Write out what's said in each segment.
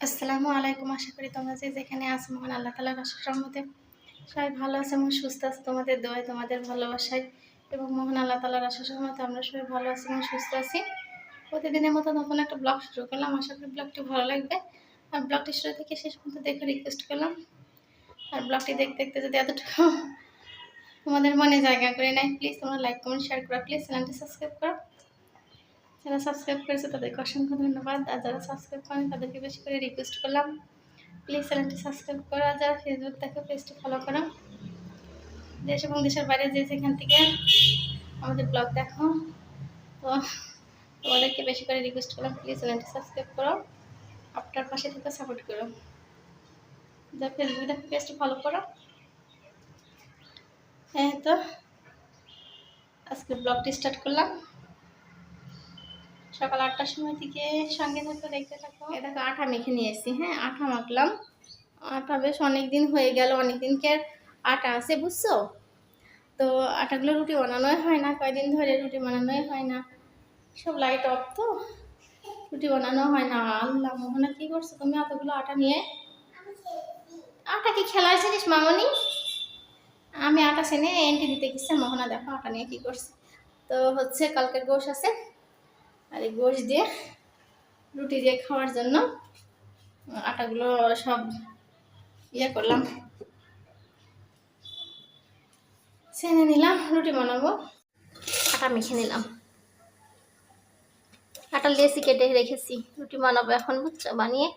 আসসালামু আলাইকুম। আশা করি তোমরা যে যেখানে আছো, মহান আল্লাহ তালার আশার সবাই ভালো আছে এবং সুস্থ আছে। তোমাদের দোয়ায়, তোমাদের ভালোবাসায় এবং মহান আল্লাহ তালার আশার আমরা সবাই ভালো আছি এবং সুস্থ আছি। প্রতিদিনের মতো নতুন একটা ব্লগ শুরু করলাম। আশা করি ব্লগটি ভালো লাগবে। আর ব্লগটি শুরু থেকে শেষ পর্যন্ত দেখে রিকোয়েস্ট করলাম। আর ব্লগটি দেখতে দেখতে যদি এতটুকু তোমাদের মনে জায়গা করে নেয় প্লিজ তোমরা লাইক কমেন্ট শেয়ার করো। প্লিজ চ্যানেলটি সাবস্ক্রাইব করো। যারা সাবস্ক্রাইব করেছে তাদেরকে অসংখ্য ধন্যবাদ। আর যারা সাবস্ক্রাইব করেন, তাদেরকে বেশি করে রিকোয়েস্ট করলাম। প্লিজ চ্যানেলটি সাবস্ক্রাইব করো আর যারা ফেসবুক দেখো পেজটি ফলো করো। দেশ এবং দেশের বাইরে যে যেখান থেকে আমাদের ব্লগ দেখো, তো তোমাদেরকে বেশি করে রিকোয়েস্ট করলাম প্লিজ চ্যানেলটি সাবস্ক্রাইব করো। আপনার পাশে থেকে সাপোর্ট করো। যারা ফেসবুক দেখো পেজটি ফলো করো। হ্যাঁ তো আজকে ব্লগটি স্টার্ট করলাম। সকাল আটটার সময় থেকে সঙ্গে থাকো, দেখতে থাকো। দেখো আটা মেখে নিয়ে এসেছি হ্যাঁ আটা মাখলাম। আটা বেশ অনেক দিন হয়ে গেল অনেক দিনকার আটা আছে, বুঝছ? তো আটাগুলো রুটি বানানোই হয় না, কয়দিন ধরে রুটি বানানোই হয় না। সব লাইট অফ তো, রুটি বানানো হয় না। আল্লাহ, মোহনা, কী করছ তুমি এতগুলো আটা নিয়ে? আটা কি খেলার জিনিস, মামনি? আমি আটা সেনে এন্টি দিতে গেছি, মোহনা দেখো আটা নিয়ে কী করছে। তো হচ্ছে কালকের গোশ আছে। আর এই গোশ দিয়ে রুটি দিয়ে খাওয়ার জন্য আটাগুলো সব ইয়ে করলাম। ছেনে নিলাম রুটি বানাবো। আটা মেখে নিলাম। আটা লেসি কেটে রেখেছি রুটি বানাবো এখন বুঝছ বানিয়ে।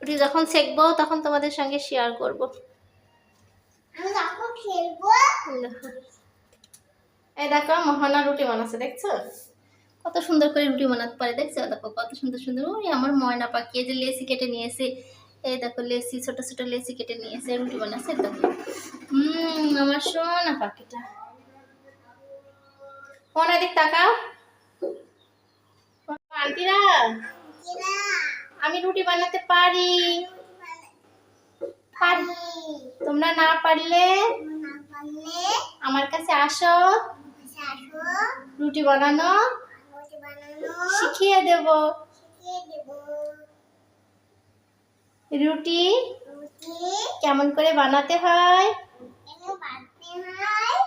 রুটি যখন সেকবো তখন তোমাদের সঙ্গে শেয়ার করব। দেখো। এই দেখো মহানা রুটি বানাচ্ছে দেখছ? কত সুন্দর করে রুটি বানাতে পারে, দেখছ? দেখো কত সুন্দর সুন্দর, ওই আমার ময়না পাখি যে লেসি কেটে নিয়েছে, এই দেখো লেসি, ছোট ছোট লেসি কেটে নিয়েছে, রুটি বানাচ্ছে দেখো। হুম আমার সোনা পাখিটা। মনে দিক তাকাও। আন্টিরা, আমি রুটি বানাতে পারি। পারি। তোমরা না পারলে আমার কাছে আসো। রুটি বানানো শিখিয়ে দেব। রুটি কেমন করে বানাতে হয়?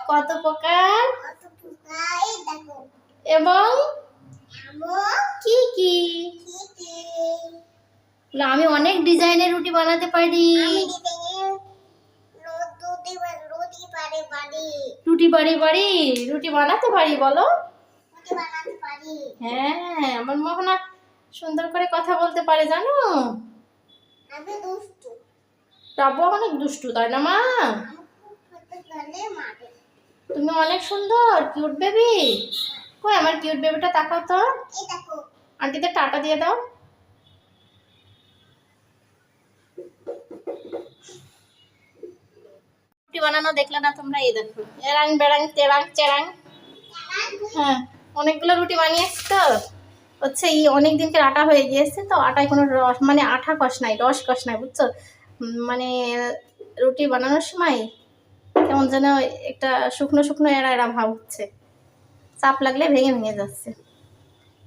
কত প্রকার? এবং কি কি? আমি অনেক ডিজাইনের রুটি বানাতে পারি। রুটি বাড়ি বাড়ি। রুটি বানাতে পারি, বলো। হ্যাঁ আমার মোহনা সুন্দর করে কথা বলতে পারে জানো? রাব্বু অনেক দুষ্টু তাই না মা? তুমি অনেক সুন্দর কিউট বেবি কই আমার কিউট বেবিটা তাকাও তো। আন্টিদের টাটা দিয়ে দাও। বানানো দেখলে না তোমরা এই দেখো। এরাং বেড়াং তেরাং চেরাং। হ্যাঁ। অনেকগুলো রুটি বানিয়েছি তো। হচ্ছে এই অনেক দিনকে আটা হয়ে গিয়েছে তো আটায় কোনো রস মানে আঠা কষ নাই, রস কষ নাই, বুঝছ? মানে রুটি বানানোর সময় কেমন যেন একটা শুকনো শুকনো এরা এরা ভাব হচ্ছে। চাপ লাগলে ভেঙে ভেঙে যাচ্ছে।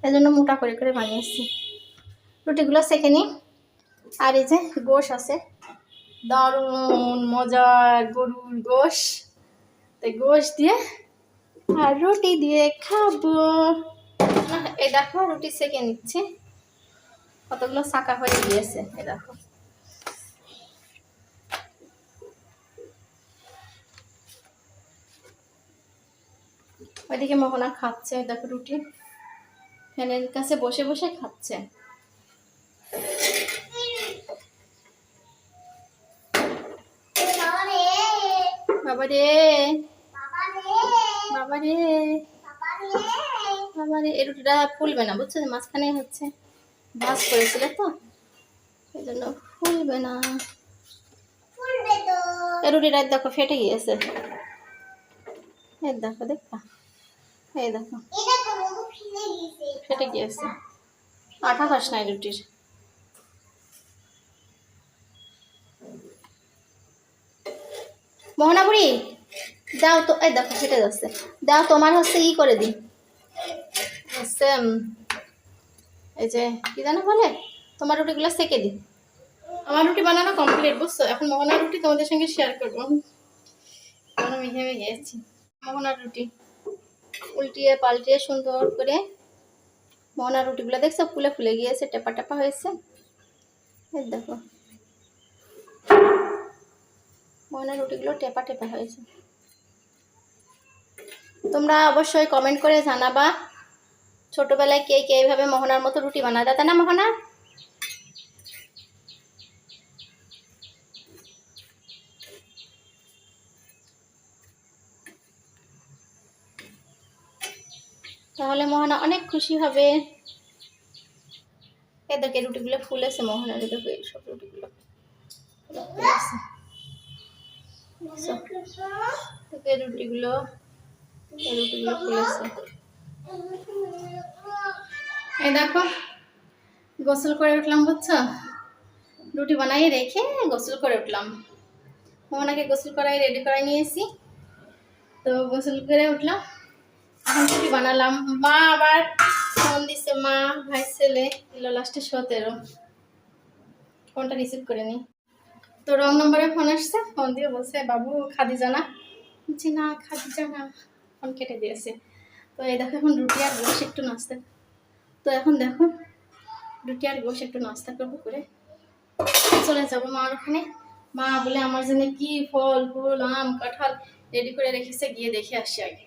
এই জন্য মোটা করে করে বানিয়েছি। রুটিগুলো সেকে নিই। আর এই যে গোশ আছে। দারুণ মজার গরুর গোশ। তাই গোশ দিয়ে আর রুটি দিয়ে খাব। এই দেখো, রুটি সেকে নিচ্ছে। কতগুলো হয়ে গিয়েছে এই দেখো। ওইদিকে মোহনা খাচ্ছে দেখো রুটি। ফ্যানের কাছে বসে বসে খাচ্ছে। বাবা রে বাবা রে বাবা রে এই রুটিটা ফুলবে না বুঝছ? মাঝখানে হচ্ছে ভাজ করেছিল তো এই জন্য ফুলবে না। এই রুটিটা দেখো ফেটে গিয়েছে। এই দেখো দেখো। এই দেখো। ফেটে গিয়েছে। আঠা খাস নাই রুটির। মোহনাপুরি দাও তো, এই দেখো ফেটে যাচ্ছে। দাও, তোমার হচ্ছে ই করে দিই। হচ্ছে এই যে, কি জানো বলে? তোমার রুটিগুলো সেকে দিই। আমার রুটি বানানো কমপ্লিট বুঝছ? এখন মোহনার রুটি তোমাদের সঙ্গে শেয়ার করব। মেঘে মেঘে গেছি মোহনার রুটি। উল্টিয়ে পাল্টিয়ে সুন্দর করে মোহনার রুটিগুলো দেখছ? ফুলে ফুলে গিয়েছে, টেপা টেপা হয়েছে। এই দেখো। মোহনার রুটিগুলো টেপা টেপা হয়েছে। তোমরা অবশ্যই কমেন্ট করে জানাবা ছোটবেলায় কে কে এইভাবে মোহনার মতো রুটি বানায়। দাদা না মোহনা? তাহলে মোহনা অনেক খুশি হবে। এদেরকে রুটিগুলো ফুলেছে মোহনার এই সব রুটিগুলো রুটিগুলো এই দেখো, গোসল করে উঠলাম, বুঝছ? রুটি বানাই রেখে গোসল করে উঠলাম। মোহনাকে গোসল করাই, রেডি করাই নিয়েছি তো গোসল করে উঠলাম। এখন রুটি বানালাম। মা আবার ফোন দিছে, মা, ভাই, ছেলে, এলো লাস্টে সতেরো। ফোনটা রিসিভ করে নি। তো রং নম্বরে ফোন আসছে। ফোন দিয়ে বলছে, বাবু খাদি জানা বলছি, না খাদি জানা ফোন কেটে দিয়েছে। তো এই দেখো এখন রুটি আর গোশ একটু নাস্তা। তো এখন দেখো রুটি আর গোশ একটু নাস্তা করব করে। চলে যাব মার ওখানে। মা বলে আমার জন্য কি ফল, ফুল, আম, কাঁঠাল রেডি করে রেখেছে, গিয়ে দেখে আসি আগে।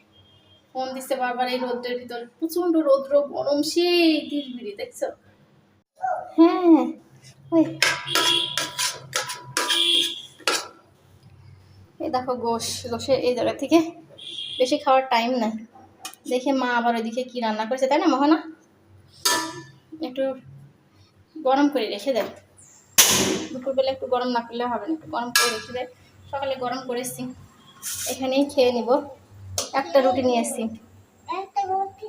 ফোন দিচ্ছে বারবার এই রোদ্রের ভিতর। প্রচণ্ড রৌদ্র, গরম, সেই দিলবিড়ি দেখছ? হ্যাঁ ওই। এই দেখো গোশ, গোশের এই জায়গা থেকে বেশি খাওয়ার টাইম নাই। দেখে মা আবার ওইদিকে কি রান্না করেছে তাই না মোহনা? একটু গরম করে রেখে দেয় দুপুরবেলা একটু গরম না করলে হবে না একটু গরম করে রেখে দেয় সকালে গরম করেছি। এখানেই খেয়ে নিব। একটা রুটি নিয়ে এসেছি একটা রুটি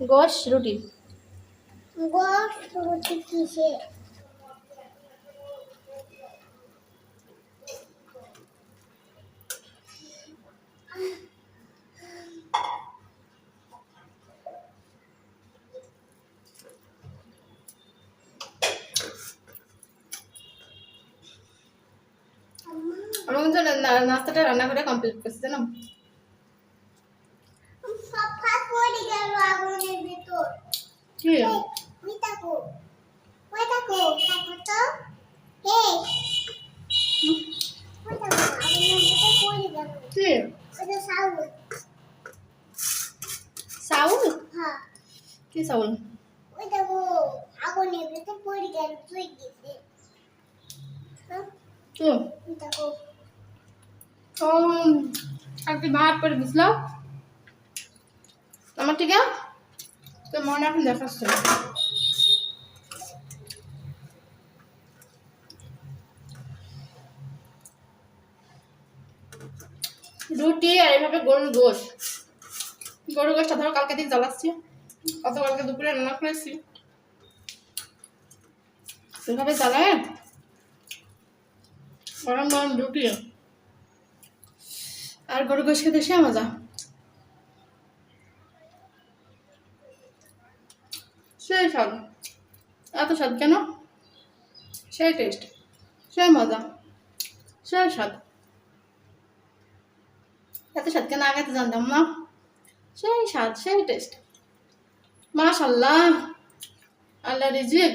গোশ রুটি। গোশ রুটি কিসে আমার কিন্তু নাস্তাটা রান্না করে কমপ্লিট করছি জানো সাউল হ্যাঁ কি চাউল ওই দেখো আগুনের ভিতর পড়ে গেল তুই গেছে হ্যাঁ, তো আজকে ভাত করে দিছিল আমার ঠিক তো মনে এখন দেখাচ্ছে রুটি আর এভাবে গরুর গোশ। গরুর গোশটা ধরো কালকে দিন জ্বালাচ্ছি। অত কালকে দুপুরে রান্না করেছি। এভাবে জ্বালায়? গরম গরম রুটি। আর গরু গোশ খেতে সে মজা। সেই স্বাদ। এত স্বাদ কেন? সেই টেস্ট সেই মজা। সেই স্বাদ। এত স্বাদ কেন? আগে তো জানতাম না। সেই স্বাদ, সেই টেস্ট মাশাল্লাহ আল্লাহ রিজিক।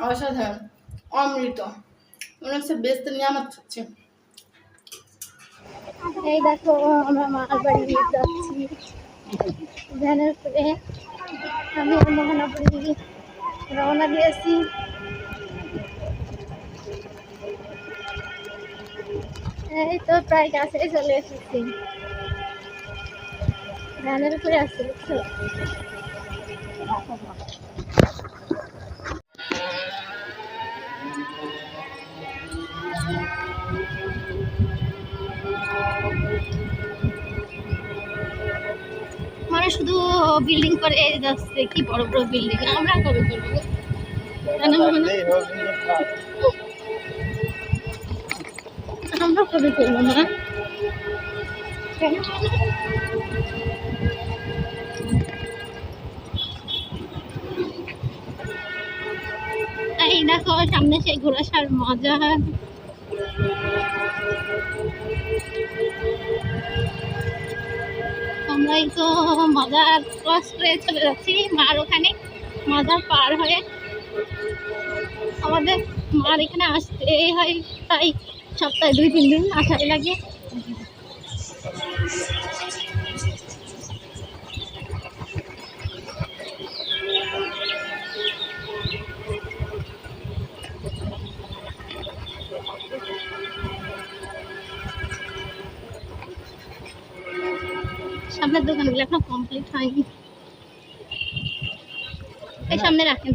অসাধারণ। অমৃত। মনে হচ্ছে বেস্ত নিয়ামত খাচ্ছে এই দেখো আমরা মার বাড়ি যাচ্ছি। ভ্যানের করে আমি আর রওনা দিয়েছি। এই তো প্রায় কাছে চলে এসেছি। ভ্যানের উপরে আসছে বুঝছ? শুধু বিল্ডিং করে, এই যাচ্ছে, কি বড় বড় বিল্ডিং আমরা কবে করব আমরা কবে করব না এই দেখো, সামনে সেই ঘোরাসার মজা। আমরাই তো মজার ক্রস করে চলে যাচ্ছি। মার ওখানে, মজার পার হয়ে আমাদের মার এখানে আসতে হয়। তাই সপ্তাহে দুই তিন দিন আসাই লাগে। সামনের দোকানগুলো এখনও কমপ্লিট হয়নি। এই সামনে রাখেন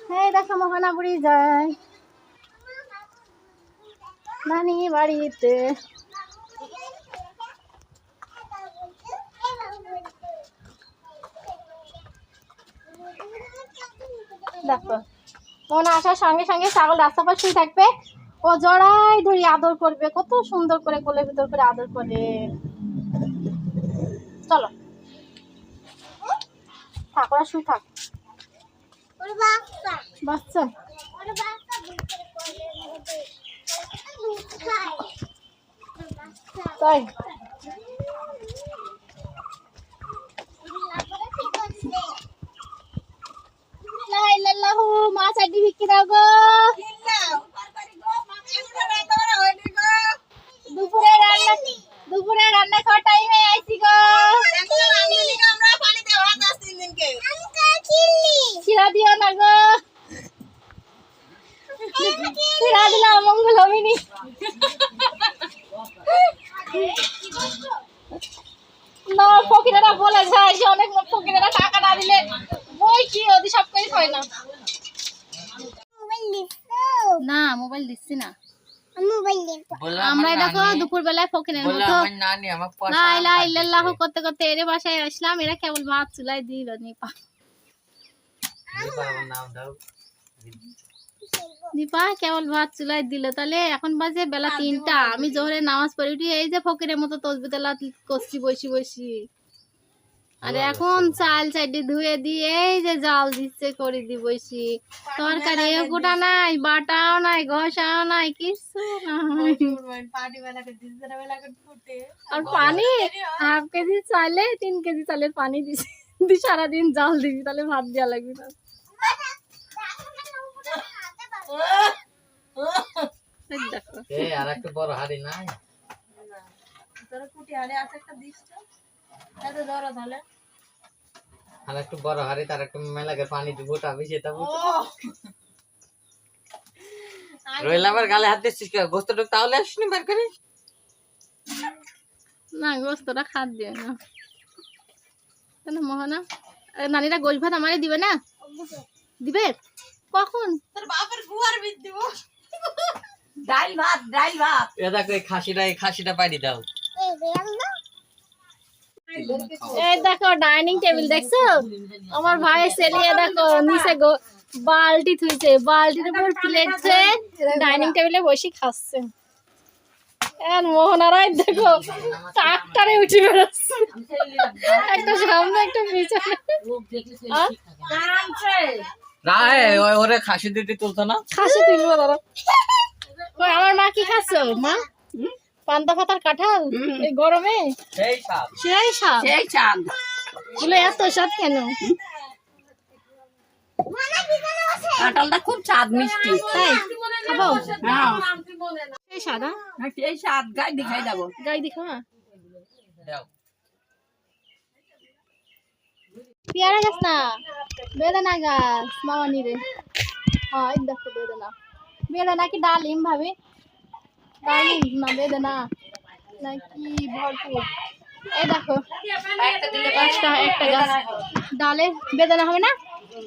হ্যাঁ। দেখো মোহনাপুরি যায়। নানি বাড়িতে। দেখো। মনে আসার সঙ্গে সঙ্গে ছাগল রাস্তা পাশ শুয়ে থাকবে। ও জড়াই ধরি আদর করবে। কত সুন্দর করে কোলের ভিতর করে আদর করে। চলো। থাক শুয়ে থাক। বাচ্চা। বাচ্চা ওর বাচ্চা ভিতরে কোলের মধ্যে দুধ খায় ওর বাচ্চা তাই লাফাতে ঠিক আছে লাইলাল্লাহু মা চাটি ভিক্ষি দাও গো। দুপুরে দুপুরে রান্না খাওয়ার টাইমে আইছি গো। দিও না গো। দিলে অমঙ্গল হবিনি। না, ফকিরেরা বলে যায় যে অনেক ফকিরেরা টাকা না দিলে বই কি ওদি সব কিছু হয় না। না মোবাইল দিচ্ছি না। মোবাইল দিছো? বলল আমরা দেখো দুপুর বেলায় ফকিরের মতো। আমার নানি আমার পয়সা লা ইলাহা পাঠিয়ে ইল্লাল্লাহু দিবে। করতে করতে এর বাসায় আসলাম। এরা কেবল ভাত চুলাই দিল নিপা। দিবা, আমার নাম দাও। দীপা কেবল ভাত চুলাই দিল। তাহলে এখন বাজে বেলা তিনটা। আমি জোহরে নামাজ পড়ি উঠি এই যে ফকিরের মতো তসবিতলা করছি বসি বসি। আর এখন চাল চাইডি ধুয়ে দিয়ে এই যে জাল দিচ্ছে করে দি বসি তরকারি গোটা নাই বাটাও নাই ঘষাও নাই কিছু আর পানি হাফ কেজি চালে তিন কেজি চালের পানি দিছি। দি সারাদিন জাল দিবি তাহলে ভাত দেওয়া লাগবে না। দেখো এই, আর একটা বড় হাড়ি নাই। আর একটু বড় হাড়ি তার একটু মেলাকে পানি দিব। আমি সেটা রইল আমার গালে হাত দিচ্ছিস কে? গোস্ত টুক তাহলে আসনি বের করে? না গোস্তটা খাদ দিয়ে না কেন মোহনা? নানিরা গোল ভাত আমারে দিবে না? দিবে? কখন? এ দেখো এই খাসিটা এই খাসিটা দাও। এই না এই দেখো ডাইনিং টেবিল দেখছ? আমার ভাই সেলিয়ে দেখো নিচে গো- বালতি থুইছে। বালতির উপর প্লেটছে ডাইনিং টেবিলে বসে খাচ্ছে। মোহনারাই দেখো ট্রাক্টারে উঠে বেরোচ্ছে একটা সামনে একটা পিছনে। এ, ওই ওরে খাসি দিতে তুলতো না? খাসি তুলবো আমার মা কি খাচ্ছ? মা? পান্তা পাতার কাঁঠাল? এই গরমে? সেই সাপ সেই স্বাদ? সেই চাঁদ বলে এত স্বাদ কেন? কাঁঠালটা খুব স্বাদ মিষ্টি। তাই? খাব? হ্যাঁ। সেই স্বাদ হ্যাঁ? সেই স্বাদ। গাই দেখাই যাব গাই দেখো হ্যাঁ। পেয়ারা গাছ না? বেদানা গাছ মামানি রে হ্যাঁ এই দেখো বেদানা। বেদানা কি ডালিম ভাবে? ডালিম না বেদানা নাকি ভরপুর। এই দেখো একটা একটা গাছ। ডালে বেদানা হবে না?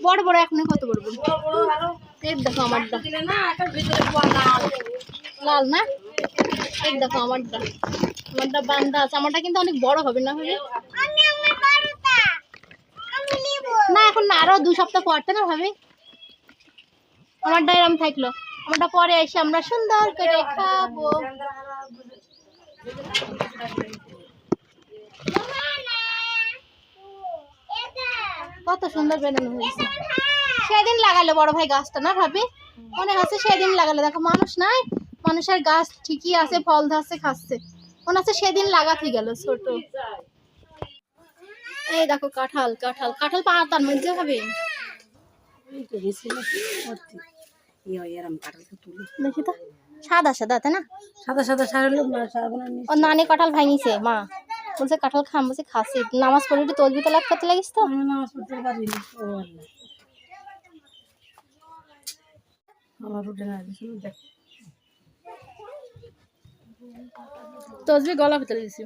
বড় বড় এখন কত বড় বড়? এই দেখো আমারটা লাল না? এই দেখো আমারটা আমারটা বান্দা আছে। আমারটা কিন্তু অনেক বড় হবে না হবে? আমি আমার আমি না এখন না আরও দু সপ্তাহ পরতে না ভাবি আমারটা এরম থাকল। আমারটা পরে এসে আমরা সুন্দর করে খাব। কত সুন্দর বেদানা হয়েছে। সেদিন লাগালো বড় ভাই গাছটা, না ভাবি? মনে হচ্ছে সেদিন লাগালো। দেখো, মানুষ নাই, মানুষের গাছ ঠিকই আছে, ফল ধরছে, খাচ্ছে। মনে হচ্ছে সেদিন লাগাতে গেল ছোট। এই দেখো, কাঁঠাল কাঁঠাল। কাঁঠাল পাতার মধ্যে হবে। দেখি তো। সাদা সাদা তাই না? সাদা সাদা সারলে ও নানি কাঁঠাল ভাঙিছে মা। বলছে কাঁঠাল খাম বলছে খাসি। নামাজ পড়ে একটু তসবি তোলা করতে লাগিস তো? নামাজ পড়তে পারিনি আমার উঠে না দেখ তসবি গলা ভিতরে দিছি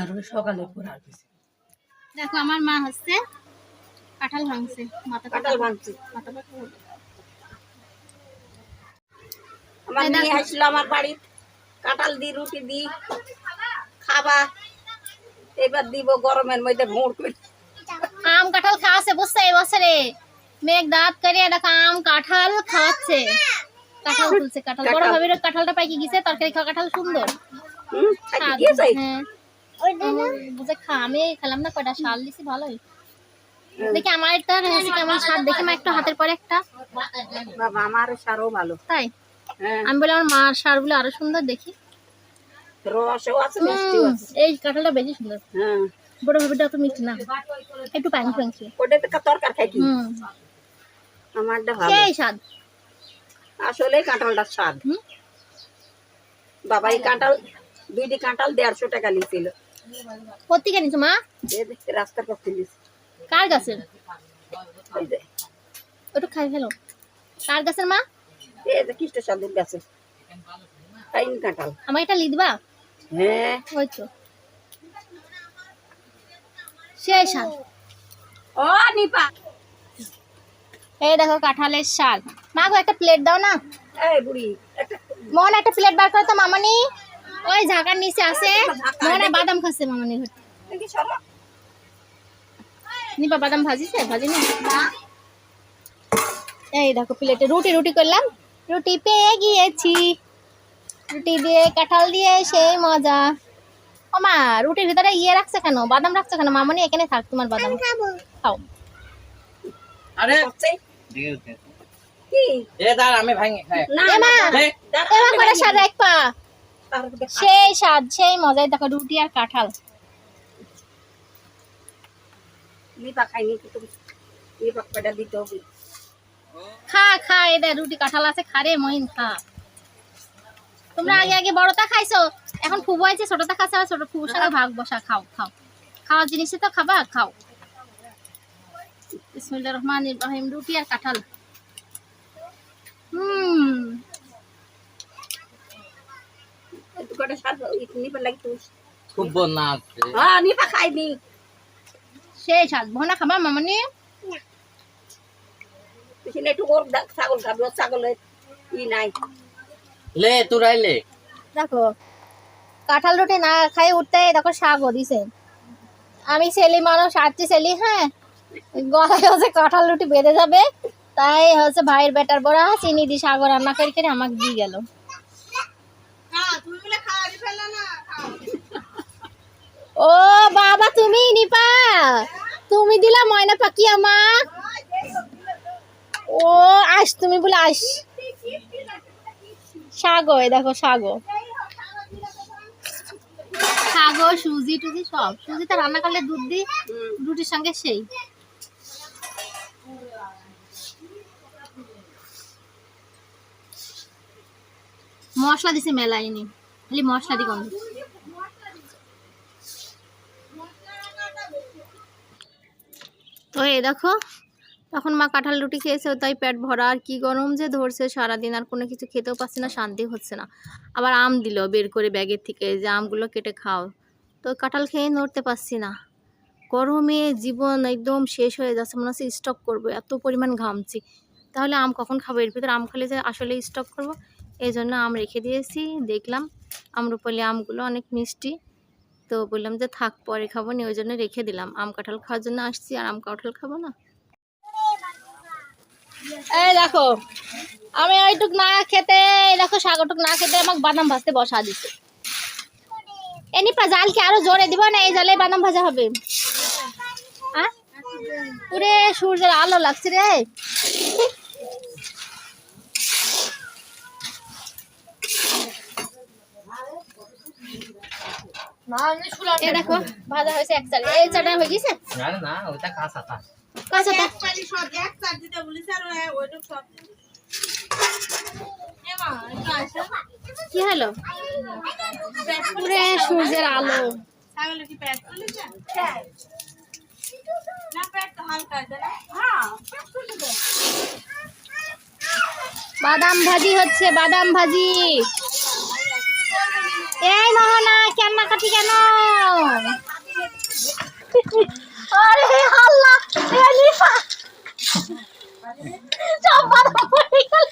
আর সকালে দেখো আমার মা হচ্ছে কাঁঠাল ভাঙছে মাথা কাঁঠাল ভাঙছি। মাথা আমার মেয়ে আসলো আমার বাড়ি কাঁঠাল দি রুটি দি খাবা। এবার দিব গরমের মধ্যে ভোঁড় করে। আম কাঁঠাল খাওয়াছে বুঝছে এই বছরে। মেঘ দাঁত করে দেখো আম কাঁঠাল খাওয়াচ্ছে। কাঁঠাল তুলছে কাঁঠাল। বড় ভাবির কাঁঠালটা পাইকি গেছে? তরকারি খাওয়া কাঁঠাল সুন্দর। হ্যাঁ। বুঝে খা আমি খেলাম না কয়টা শাল দিছি ভালোই। দেখি আমার একটা হয়েছে কেমন স্বাদ দেখি মা একটু হাতের পরে একটা। বাবা আমার সারও ভালো। তাই? হ্যাঁ আমি বলে আমার মার সারগুলো আরও সুন্দর দেখি। এই কাঁঠালটা বেশি সুন্দর। হ্যাঁ। বড় ভাবিটা তো মিষ্টি না। একটু পানি পাংছি ওটা তো তরকার খাইতি হুম। আমারটা ভালো। সেই স্বাদ। আসলে কাঁঠালটার স্বাদ। বাবা এই কাঁঠাল দুইটি কাঁঠাল দেড়শো টাকা নিয়েছিল কোথেকে নিছো মা? রাস্তার পক্ষে নিয়েছে। কার গাছের? ওটা খাই ফেলো। কার গাছের মা? এই যে কৃষ্ণ সাধুর গাছে খাইন কাঁঠাল আমাকে একটা লিখবা? হ্যাঁ। ওই তো। সেই স্বাদ ও নিপা। এই দেখো কাঁঠালের শাল। মা গো একটা প্লেট দাও না। এই বুড়ি একটা মোহন একটা প্লেট বার করো তো মামনি। ওই ঝাঁকার নিচে আছে। মোহনা বাদাম খাচ্ছে মামনি নিপা বাদাম ভাজিছে? ভাজিনি? এই দেখো প্লেটে রুটি রুটি করলাম। রুটি পেয়ে গিয়েছি। রুটি দিয়ে কাঁঠাল দিয়ে সেই মজা। ও মা রুটির ভিতরে ইয়ে রাখছে কেন? বাদাম রাখছে কেন? মামনি এখানে থাক তোমার বাদাম। খাও। আরে এ দাঁড় আমি ভাঙি খাই না মা এবার করে স্বাদ এক পা। সেই স্বাদ সেই মজাই। দেখো রুটি আর কাঁঠাল। কিন্তু নিপা কয়টা দিতে হবে? খা খা এই রুটি কাঁঠাল আছে খা রে মহিন খা। তোমরা আগে আগে বড়টা খাইছো? এখন ফুবু আছে ছোটটা খাচ্ছে আর ছোট ফুবুর সঙ্গে ভাগ বসা খাও খাও। খাওয়ার জিনিসই তো খাবা খাও। বিসমিল্লাহির রহমানির রহিম রুটি আর কাঁঠাল। হুম। খুব বন্যা হ্যাঁ নিপা খাইনি সেই স্বাদ। ভনা খাবা মামনি? একটু ওর ছাগল খাবে ওর ছাগলের ই নাই। লে তুই রাইলে দেখো কাঁঠাল রুটি না খাই উঠতে দেখো শাকও দিছে। আমি ছেলে মানুষ আটটি ছেলে হ্যাঁ? গলায় হচ্ছে কাঁঠাল রুটি বেঁধে যাবে তাই হচ্ছে ভাইয়ের বেটার বড়া চিনি দি শাক রান্না করে করে আমাকে দিয়ে গেল। ও বাবা তুমি নিপা তুমি দিলা ময়না পাখি আমাক। ও আস তুমি বলে আস এই দেখো শাগো শাগো সুজি, টুজি সব। সুজিটা রান্না করলে দুধ দি রুটির সঙ্গে সেই। মশলা দিছে মেলাইনি, খালি মশলা দি গন্ধ। তো এই দেখো তখন মা কাঁঠাল রুটি খেয়েছে, তাই পেট ভরা। আর কি গরম যে ধরছে, সারাদিন আর কোনো কিছু খেতেও পাচ্ছি না, শান্তি হচ্ছে না। আবার আম দিল বের করে ব্যাগের থেকে যে আমগুলো কেটে খাও। তো কাঁঠাল খেয়ে নড়তে পারছি না। গরমে জীবন একদম শেষ হয়ে যাচ্ছে, মনে হচ্ছে স্টক করব, এত পরিমাণ ঘামছি। তাহলে আম কখন খাব? এর ভিতরে আম খেলে যে আসলে স্টক করব। এই জন্য আম রেখে দিয়েছি, দেখলাম আমরুপালি আমগুলো অনেক মিষ্টি। তো বললাম যে থাক, পরে খাব নি, ওই জন্য রেখে দিলাম। আম কাঁঠাল খাওয়ার জন্য আসছি, আর আম কাঁঠাল খাব না? এই দেখো আমি ওইটুক না খেতে এই দেখো সাগরটুক না খেতে আমাকে বাদাম ভাজতে বসা দিছে। এনি পা জাল কি আরও জোরে দিব না এই জালে বাদাম ভাজা হবে। পুরে সূর্যের আলো লাগছে রে। দেখো ভাজা হয়েছে এক চাল। এই চাটা হয়ে গেছে? না না ওটা কাঁচা তা কাঁচাটা কি হলো? পুরে সূর্যের আলো। বাদাম ভাজি হচ্ছে বাদাম ভাজি। এই মোহনা কান্নাকাটি কেন? আরে আল্লাহ! এ লিফা সব বাদাম পড়ে গেল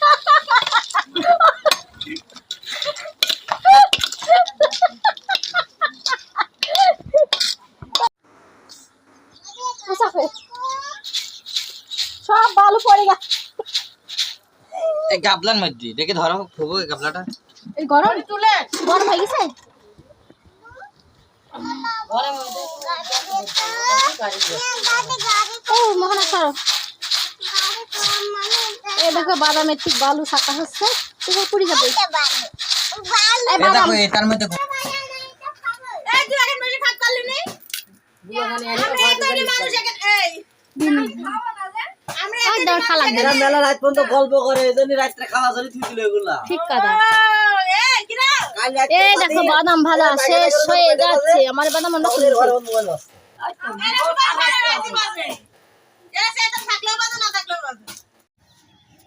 সব বালু পড়ে গেল এই গাবলার মধ্যে দেখে ধরো খুবো গাবলাটা। এই গরম তুলে গরম হয়ে গেছে? ও মোহনা সরো এই দেখো বাদামের ঠিক বালু ছাকা হচ্ছে তুমি পুরি যাবে এই এই বাদাম দেখো এটার মধ্যে ওই দাও খালা এরা মেলা রাত পর্যন্ত গল্প করে রাত্রে খাওয়া জন্য থুইছিল এগুলা ঠিক কথা এই দেখো বাদাম ভাজা শেষ হয়ে যাচ্ছে আমার বাদাম অন্য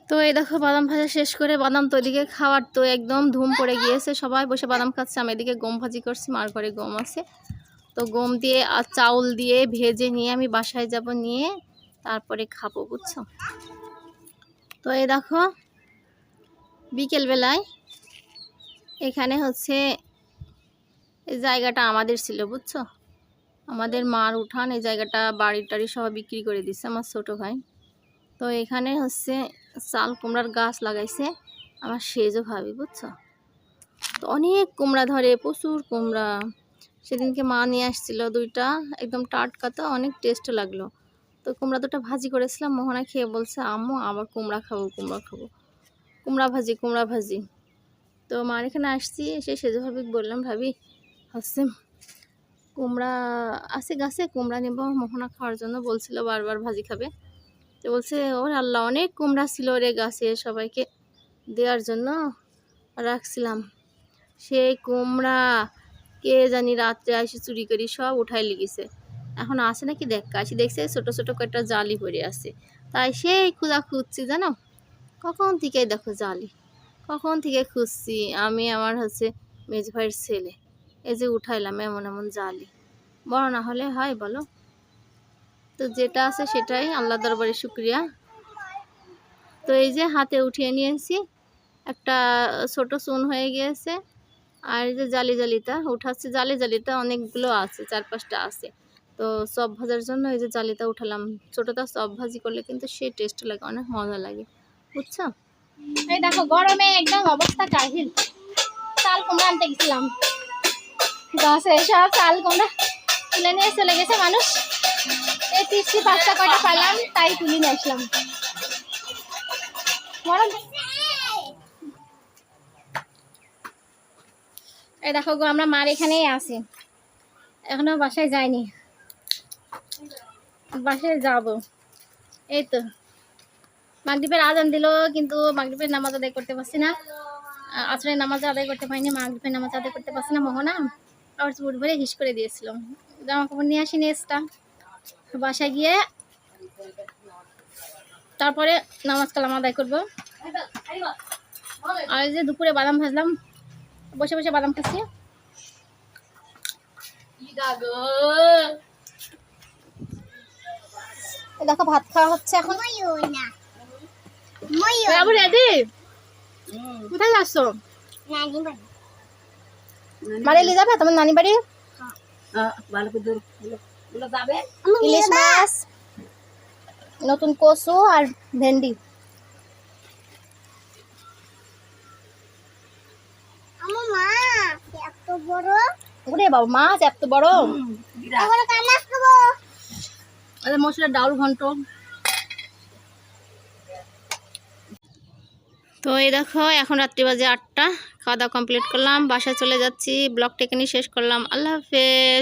তো এই দেখো, বাদাম ভাজা শেষ করে বাদাম তো এদিকে খাওয়ার তো একদম ধুম পড়ে গিয়েছে। সবাই বসে বাদাম খাচ্ছে, আমি এদিকে গম ভাজি করছি, মার ঘরে গম আছে। তো গম দিয়ে আর চাউল দিয়ে ভেজে নিয়ে আমি বাসায় যাব নিয়ে তারপরে খাব, বুঝছ? তো এই দেখো, বিকেলবেলায় এখানে হচ্ছে এই জায়গাটা আমাদের ছিল, বুঝছ? আমাদের মার উঠান এই জায়গাটা বাড়ি টাড়ি সব বিক্রি করে দিচ্ছে আমার ছোটো ভাই। তো এখানে হচ্ছে চাল, কুমড়ার গাছ লাগাইছে আমার সেজও ভাবি, বুঝছ? তো অনেক কুমড়া ধরে, প্রচুর কুমড়া। সেদিনকে মা নিয়ে আসছিল দুইটা, একদম টাটকা তো, অনেক টেস্ট লাগল। তো কুমড়া দুটো ভাজি করেছিলাম, মোহনা খেয়ে বলছে, আম্মু, আবার কুমড়া খাব কুমড়া খাব। কুমড়া ভাজি কুমড়া ভাজি। তো মার এখানে আসছি, এসে সেজো ভাবি বললাম, ভাবি, হচ্ছে কুমড়া আছে গাছে, কুমড়া নেব, মোহনা খাওয়ার জন্য বলছিল বারবার ভাজি খাবে। তো বলছে, ওর আল্লাহ, অনেক কুমড়া ছিল রে গাছে সবাইকে দেওয়ার জন্য। রাখছিলাম। সেই কুমড়া কে জানি রাত্রে এসে চুরি করি, সব উঠাই লেগেছে এখন আসে নাকি দেখ? আসি দেখছে ছোটো ছোটো কয়েকটা জালি পড়ে আছে। তাই সেই খুঁজা খুঁজছি, জানো? কখন থেকে দেখো জালি? কখন থেকে খুঁজছি? আমি আমার হচ্ছে মেজ ভাইয়ের ছেলে। এই যে উঠাইলাম এমন এমন জালি। বড় না হলে হয়, বলো? তো যেটা আছে সেটাই আল্লাহ দরবারে শুক্রিয়া। তো এই যে হাতে উঠিয়ে নিয়েছি, একটা ছোট চুন হয়ে গিয়েছে। আর যে জালি জালিটা, উঠাচ্ছে, জালি জালিটা অনেকগুলো আছে, চার পাঁচটা আছে। তো চপ ভাজার জন্য এই যে জালিটা উঠালাম। ছোটোটা চপ ভাজি করলে কিন্তু সে টেস্ট লাগে, অনেক মজা লাগে। বুঝছ? এই দেখো, গরমে একদম অবস্থা কাহিল। চাল কুমড়া আনতে গেছিলাম। গাছে সব চাল তুলে নিয়ে চলে গেছে মানুষ। এই তিরিশটি পাঁচটা কয়টা পাইলাম তাই তুলে নিয়ে আসলাম। এই দেখো গো, আমরা মার এখানেই আছি। এখনও বাসায় যাইনি। বাসায় যাব। এই তো। মাগরীবের আজান দিল, কিন্তু মাগরীবের নামাজ আদায় করতে পারছি না। আসলে নামাজ আদায় করতে পারিনি, মাগরীবের নামাজ আদায় করতে পারছি না মোহনা আবার চুট ভরে হিস করে দিয়েছিল জামা কাপড় নিয়ে আসিনি এক্সট্রা বাসায় গিয়ে তারপরে নামাজ কালাম আদায় করব। আর যে দুপুরে বাদাম ভাজলাম বসে বসে বাদাম খাচ্ছি। দেখো ভাত খাওয়া হচ্ছে এখন। রেডি? কোথায় যাচ্ছ? বাড়ি যাবে? তোমার নানি বাড়ি? ইলিশ মাছ নতুন কচু আর ভেন্ডি। ওরে বাবা মাছ এত বড়। মসুরের ডাউল ঘন্ট। তো এই দেখো, এখন রাত্রি বাজে আটটা, খাওয়া দাওয়া কমপ্লিট করলাম, বাসায় চলে যাচ্ছি, ব্লগটা এখানেই শেষ করলাম, আল্লাহ হাফেজ।